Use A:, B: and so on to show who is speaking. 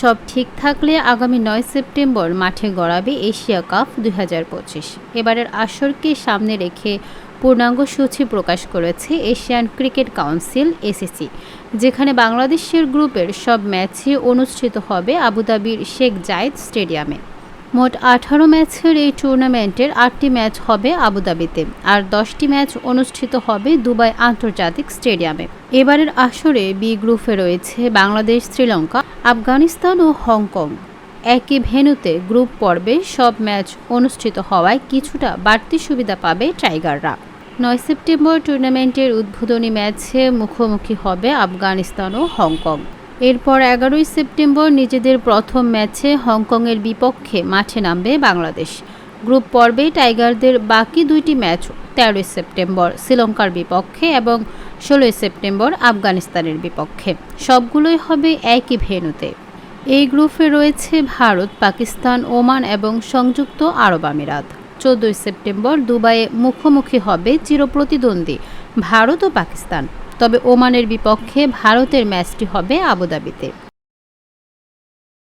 A: সব ঠিক থাকলে আগামী নয় সেপ্টেম্বর মাঠে গড়াবে এশিয়া কাপ দুই হাজার পঁচিশ। এবারের আসরকে সামনে রেখে পূর্ণাঙ্গ সূচি প্রকাশ করেছে এশিয়ান ক্রিকেট কাউন্সিল, এসিসি, যেখানে বাংলাদেশের গ্রুপের সব ম্যাচই অনুষ্ঠিত হবে আবুধাবির শেখ জায়েদ স্টেডিয়ামে। মোট আঠারো ম্যাচের এই টুর্নামেন্টের আটটি ম্যাচ হবে আবুধাবিতে আর দশটি ম্যাচ অনুষ্ঠিত হবে দুবাই আন্তর্জাতিক স্টেডিয়ামে। এবারের আসরে বি গ্রুপে রয়েছে বাংলাদেশ, শ্রীলঙ্কা, আফগানিস্তান ও হংকং। একই ভেন্যুতে গ্রুপ পর্বে সব ম্যাচ অনুষ্ঠিত হওয়ায় কিছুটা বাড়তি সুবিধা পাবে টাইগাররা। নয় সেপ্টেম্বর টুর্নামেন্টের উদ্বোধনী ম্যাচে মুখোমুখি হবে আফগানিস্তান ও হংকং। এরপর এগারোই সেপ্টেম্বর নিজেদের প্রথম ম্যাচে হংকংয়ের বিপক্ষে মাঠে নামবে বাংলাদেশ। গ্রুপ পর্বে টাইগারদের বাকি দুইটি ম্যাচ তেরোই সেপ্টেম্বর শ্রীলঙ্কার বিপক্ষে এবং ষোলোই সেপ্টেম্বর আফগানিস্তানের বিপক্ষে। সবগুলোই হবে একই ভেন্যুতে। এই গ্রুপে রয়েছে ভারত, পাকিস্তান, ওমান এবং সংযুক্ত আরব আমিরাত। চোদ্দই সেপ্টেম্বর দুবাইয়ে মুখোমুখি হবে চিরপ্রতিদ্বন্দ্বী ভারত ও পাকিস্তান। তবে ওমানের বিপক্ষে ভারতের ম্যাচটি হবে আবুধাবিতে।